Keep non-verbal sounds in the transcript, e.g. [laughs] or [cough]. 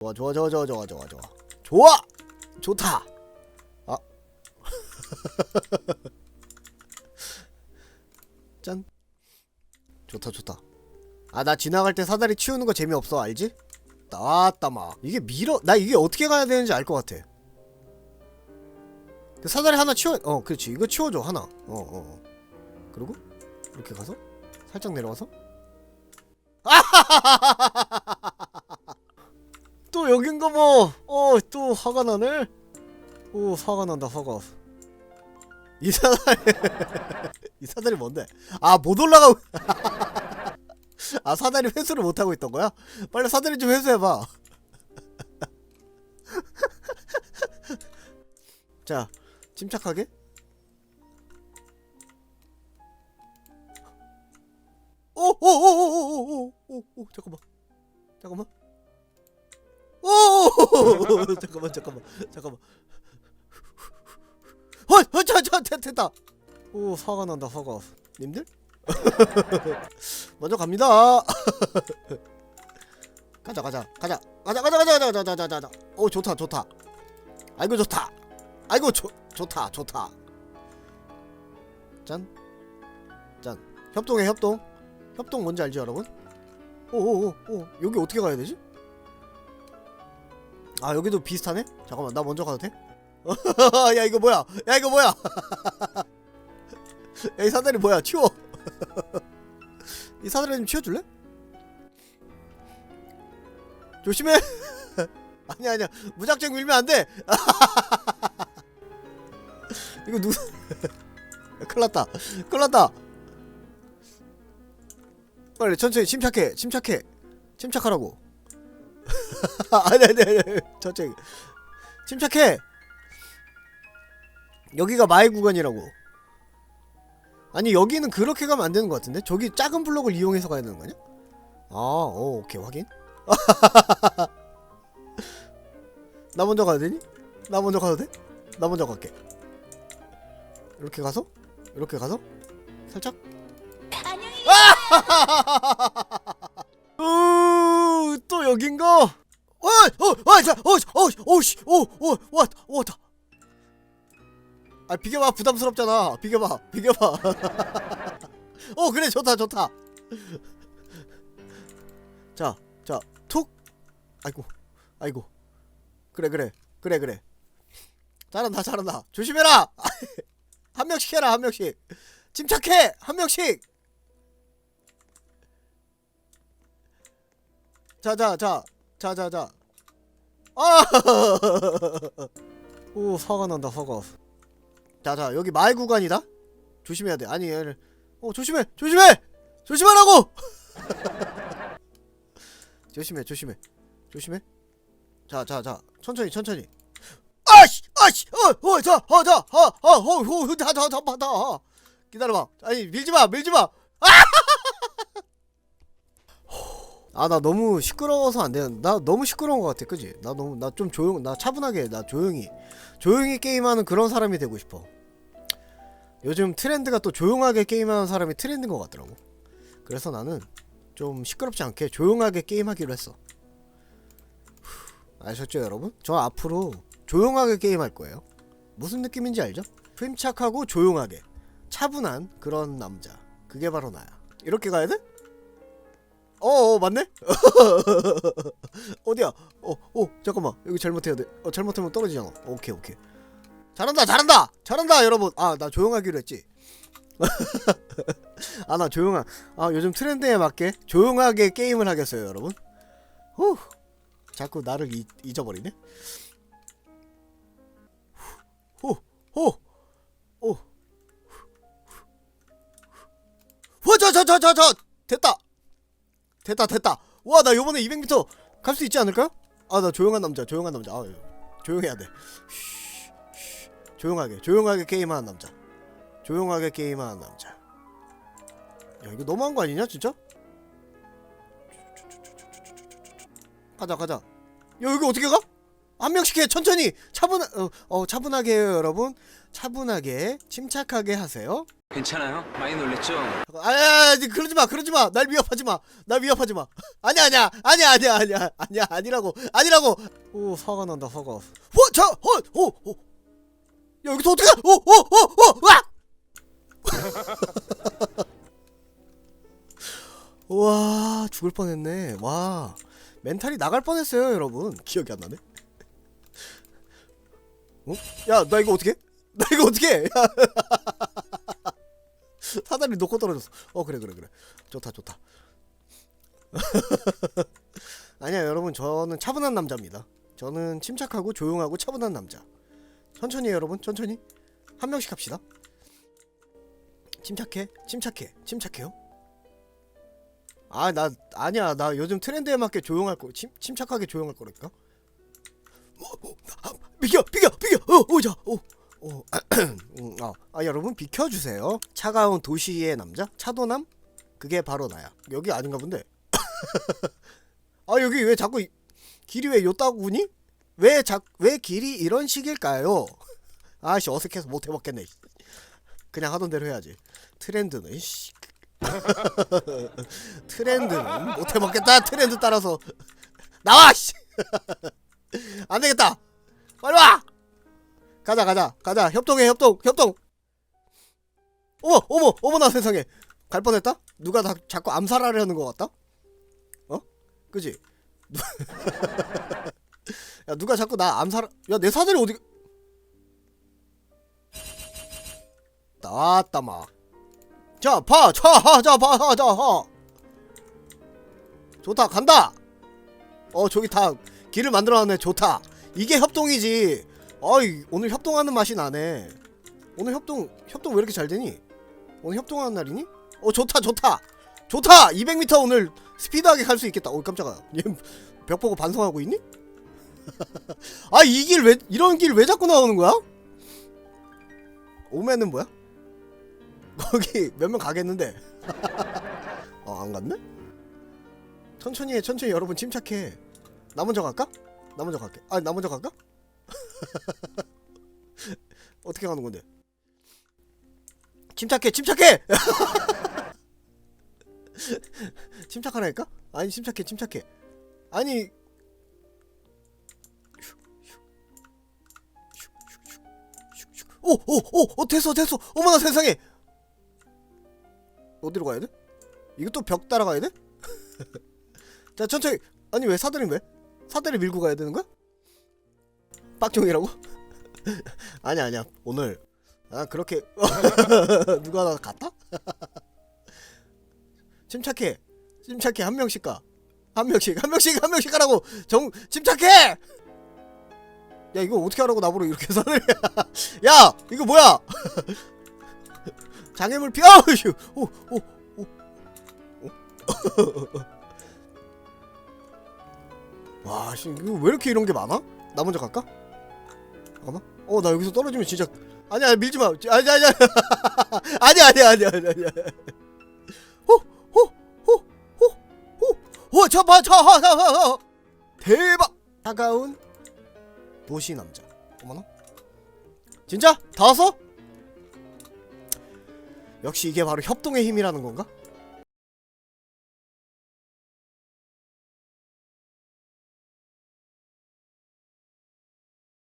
좋아 좋아 좋아 좋아 좋아 좋아 좋아 좋아 좋다 아 [laughs] 짠. 좋다 좋다. 아 나 지나갈 때 사다리 치우는 거 재미없어 알지? 나왔다 막 이게 밀어 나 이게 어떻게 가야 되는지 알 것 같아. 그 사다리 하나 치워 어 그렇지 이거 치워줘 하나 어어 어, 어. 그리고 이렇게 가서 살짝 내려와서 [laughs] 또 여긴가 봐. 어, 또 화가 나네. 오, 화가 난다, 화가. 이 사다리. [laughs] 이 사다리 뭔데? 아, 못 올라가고. [laughs] 아, 사다리 회수를 못 하고 있던 거야? 빨리 사다리 좀 회수해 봐. [laughs] 자, 침착하게. 오오오오오오오 잠깐만. 잠깐만. 오 [laughs] 잠깐만 잠깐만 잠깐만. 어저저 됐다. 오 화가 난다 화가. 님들? [laughs] 먼저 갑니다. [laughs] 가자 가자 가자. 가자 가자 가자 가자 가자 가자 가자. 오 좋다 좋다. 아이고 좋다. 아이고 좋 좋다 좋다. 짠. 짠. 협동해 협동. 협동 뭔지 알지 여러분? 오오오 오. 여기 어떻게 가야 되지 아 여기도 비슷하네? 잠깐만 나 먼저 가도 돼? [laughs] 야 이거 뭐야? 야 이거 뭐야? [laughs] 야 이 사다리 뭐야? 치워. [laughs] 이 사다리 좀 치워줄래? 조심해. 아니야 아니야. 무작정 밀면 안돼. 이거 누 큰일났다. 큰일났다. 빨리 천천히 침착해 침착해. 침착하라고 아니 아니 아니. 천천히 침착해 여기가 마의 구간이라고 아니 여기는 그렇게 가면 안 되는 것 같은데 저기 작은 블록을 이용해서 가야 되는 거 아니야? 아, 오, 오케이 확인. [laughs] 나 먼저 가야 되니? 나 먼저 가도 돼? 나 먼저 갈게. 이렇게 가서 이렇게 가서 살짝. 안녕히 [laughs] 으, 또 여긴가? 어, 어, 아, 자, 어, 어, 어, 씨, 어, 어. 아. 어, 자, 자, 자, 자. 아! 오, 화가 난다, 화가. 자, 자, 여기 마을 구간이다. 조심해야 돼. 아니, 얘를. 어, 조심해, 조심해, 조심하라고. 조심해, 조심해, 조심해. 자, 자, 자, 천천히, 천천히. 아씨, 아씨, 어, 어, 자, 어, 자, 어, 어, 어, 어, 다, 다, 다, 다. 기다려봐. 아니, 밀지 마, 밀지 마. 아 나 너무 시끄러워서 안 되는 나 너무 시끄러운 것 같아. 그지? 나 너무 나 좀 조용 나 차분하게 나 조용히 조용히 게임하는 그런 사람이 되고 싶어. 요즘 트렌드가 또 조용하게 게임하는 사람이 트렌드인 것 같더라고. 그래서 나는 좀 시끄럽지 않게 조용하게 게임하기로 했어. 후, 아셨죠 여러분? 저 앞으로 조용하게 게임할 거예요. 무슨 느낌인지 알죠? 침착하고 조용하게 차분한 그런 남자. 그게 바로 나야. 이렇게 가야 돼? 어, 어 맞네? [laughs] 어디야? 어, 어, 잠깐만. 여기 잘못해야 돼. 어, 잘못하면 떨어지잖아. 오케이, 오케이. 잘한다, 잘한다! 잘한다, 여러분! 아, 나 조용하기로 했지. [laughs] 아, 나 조용한. 아, 요즘 트렌드에 맞게 조용하게 게임을 하겠어요, 여러분. 후. 자꾸 나를 잊, 잊어버리네? 후, 후, 오. 후, 저, 저, 저, 저, 저! 됐다! 됐다 됐다. 와 나 요번에 200m 갈 수 있지 않을까요? 아 나 조용한 남자 조용한 남자. 아 조용해야 돼. 조용하게 조용하게 게임하는 남자. 조용하게 게임하는 남자. 야 이거 너무한 거 아니냐 진짜? 가자 가자. 야 여기 어떻게 가? 한 명씩 해 천천히. 차분 어, 어 차분하게 해요 여러분. 차분하게 침착하게 하세요 괜찮아요? 많이 놀랬죠? 아야 그러지 마 그러지 마날 위협하지 마날 위협하지 마. [laughs] 아니야 아니야 아니야 아니야 아니야 아니야 아니라고 아니라고. 오 화가 난다 화가. 어자어오오 야 여기서 어떻게 오오오오 와! [laughs] 와 죽을 뻔했네. 와 멘탈이 나갈 뻔했어요 여러분. 기억이 안 나네. 어? 야나 이거 어떻게 나 이거 어떻게 야 [laughs] [laughs] 사다리 놓고 떨어졌어. 어 그래 그래 그래. 좋다 좋다. [laughs] 아니야 여러분 저는 차분한 남자입니다. 저는 침착하고 조용하고 차분한 남자. 천천히 해요, 여러분 천천히 한 명씩 합시다. 침착해 침착해 침착해요. 아 나 아니야 나 요즘 트렌드에 맞게 조용할 거 침, 침착하게 조용할 거니까. 어, 어, 아, 비켜 비켜 비켜 어 오자 어. 어, [clears throat] 음, 아, 아 여러분 비켜주세요. 차가운 도시의 남자 차도남 그게 바로 나야. 여기 아닌가 본데. [laughs] 아 여기 왜 자꾸 이- 길이 왜 요따구니? 왜 자 왜 길이 이런 식일까요? [laughs] 아씨 어색해서 못 해먹겠네. 그냥 하던 대로 해야지. 트렌드는 씨. [laughs] 트렌드는 못 해먹겠다. 트렌드 따라서 나와 씨. 안 되겠다. 빨리 와. 가자 가자 가자. 협동해 협동 협동. 어머 어머 어머나 세상에. 갈 뻔했다? 누가 다 자꾸 암살하려는 것 같다? 어? 그지? [laughs] 야 누가 자꾸 나 암살 야 내 사들이 어디 나왔다 막자봐자자봐자자 좋다 간다. 어 저기 다 길을 만들어놨네. 좋다. 이게 협동이지 어이 오늘 협동하는 맛이 나네. 오늘 협동 협동 왜 이렇게 잘 되니? 오늘 협동하는 날이니? 어 좋다 좋다 좋다 200m 오늘 스피드하게 갈 수 있겠다. 어 깜짝아. 얘벽 보고 반성하고 있니? [laughs] 아 이 길 왜 이런 길 왜 자꾸 나오는 거야? 오면은 뭐야? [laughs] 거기 몇 명 가겠는데. [laughs] 어 안 갔네? 천천히 해 천천히 여러분 침착해. 나 먼저 갈까? 나 먼저 갈게. 아나 먼저 갈까? [laughs] 어떻게 가는 건데? 침착해, 침착해! [laughs] 침착하라니까? 아니 침착해, 침착해. 아니 오, 오, 오, 오, 됐어, 됐어. 어머나 세상에. 어디로 가야 돼? 이것도 벽 따라가야 돼? [laughs] 자, 천천히. 아니 왜 사다리 왜? 사다리 밀고 가야 되는 거야? 빡종이라고? [laughs] 아니야 아니야. 오늘. 아 그렇게. [laughs] 누가 나 갔다? [laughs] 침착해. 침착해. 한 명씩 가 한 명씩 한 명씩 한 명씩 가라고. 정 침착해! 야 이거 어떻게 하라고 나보러 이렇게 선을 야? 이거 뭐야? 장애물 피어 오오오. 와, 씨, 이거 왜 이렇게 이런 게 많아? 나 먼저 갈까? 잠깐만. 어, 나 여기서 떨어지면 진짜 아니야, 밀지 마. 아니, 아니, 아니. [laughs] 아니, 아니, 아니, 아니, 아니. 호, 호, 호, 호, 호. 호, 저 봐, 저, 하, 하, 하, 하. 대박. 차가운 도시 남자. 어머나. 진짜? 다 왔어? 역시 이게 바로 협동의 힘이라는 건가?